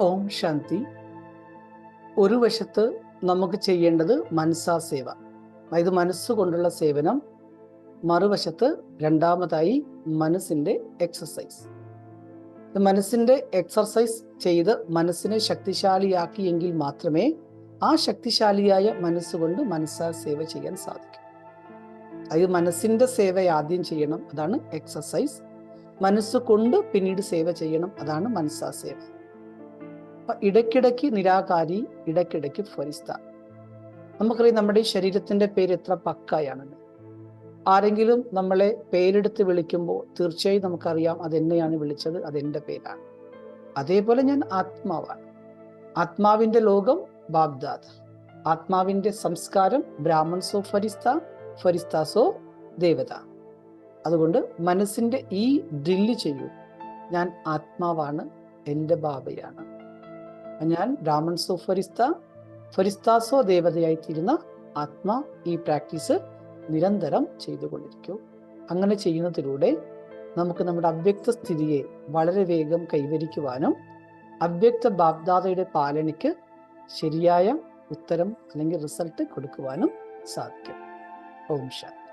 ഓം ശാന്തി. ഒരു വശത്ത് നമുക്ക് ചെയ്യേണ്ടത് മനസ്സാ സേവ. അതായത് മനസ്സുകൊണ്ടുള്ള സേവനം. മറുവശത്ത് രണ്ടാമതായി മനസ്സിന്റെ എക്സസൈസ് മനസ്സിന്റെ എക്സർസൈസ് ചെയ്ത് മനസ്സിനെ ശക്തിശാലിയാക്കിയെങ്കിൽ മാത്രമേ ആ ശക്തിശാലിയായ മനസ്സുകൊണ്ട് മനസ്സാ സേവ ചെയ്യാൻ സാധിക്കൂ. അതായത് മനസ്സിന്റെ സേവ ആദ്യം ചെയ്യണം അതാണ് എക്സസൈസ് മനസ്സുകൊണ്ട് പിന്നീട് സേവ ചെയ്യണം അതാണ് മനസ്സാ സേവ. അപ്പൊ ഇടയ്ക്കിടയ്ക്ക് നിരാകാരി ഇടയ്ക്കിടയ്ക്ക് ഫരിസ്ത. നമുക്കറിയാം നമ്മുടെ ശരീരത്തിന്റെ പേര് എത്ര പക്കായാണെന്ന്. ആരെങ്കിലും നമ്മളെ പേരെടുത്ത് വിളിക്കുമ്പോൾ തീർച്ചയായും നമുക്കറിയാം അതെന്നെയാണ് വിളിച്ചത് അതെന്റെ പേരാണ്. അതേപോലെ ഞാൻ ആത്മാവാണ്. ആത്മാവിന്റെ ലോകം ബാഗ്ദാദ്. ആത്മാവിന്റെ സംസ്കാരം ബ്രാഹ്മൺസോ ഫരിസ്ത ഫരിസ്താസോ ദേവത. അതുകൊണ്ട് മനസ്സിന്റെ ഈ ഡ്രില്ല് ചെയ്യൂ. ഞാൻ ആത്മാവാണ് എന്റെ ബാബയാണ്. ഞാൻ ബ്രാഹ്മൺസോ ഫരിസ്ത ഫരിസ്താസോ ദേവതയായി തീരുന്ന ആത്മാ ഈ പ്രാക്ടീസ് നിരന്തരം ചെയ്തുകൊണ്ടിരിക്കൂ. അങ്ങനെ ചെയ്യുന്നതിലൂടെ നമുക്ക് നമ്മുടെ അവ്യക്ത സ്ഥിതിയെ വളരെ വേഗം കൈവരിക്കുവാനും അവ്യക്ത ബാബ്ദാതയുടെ പാലനയ്ക്ക് ശരിയായ ഉത്തരം അല്ലെങ്കിൽ റിസൾട്ട് കൊടുക്കുവാനും സാധിക്കും. ഓം ശാന്തി.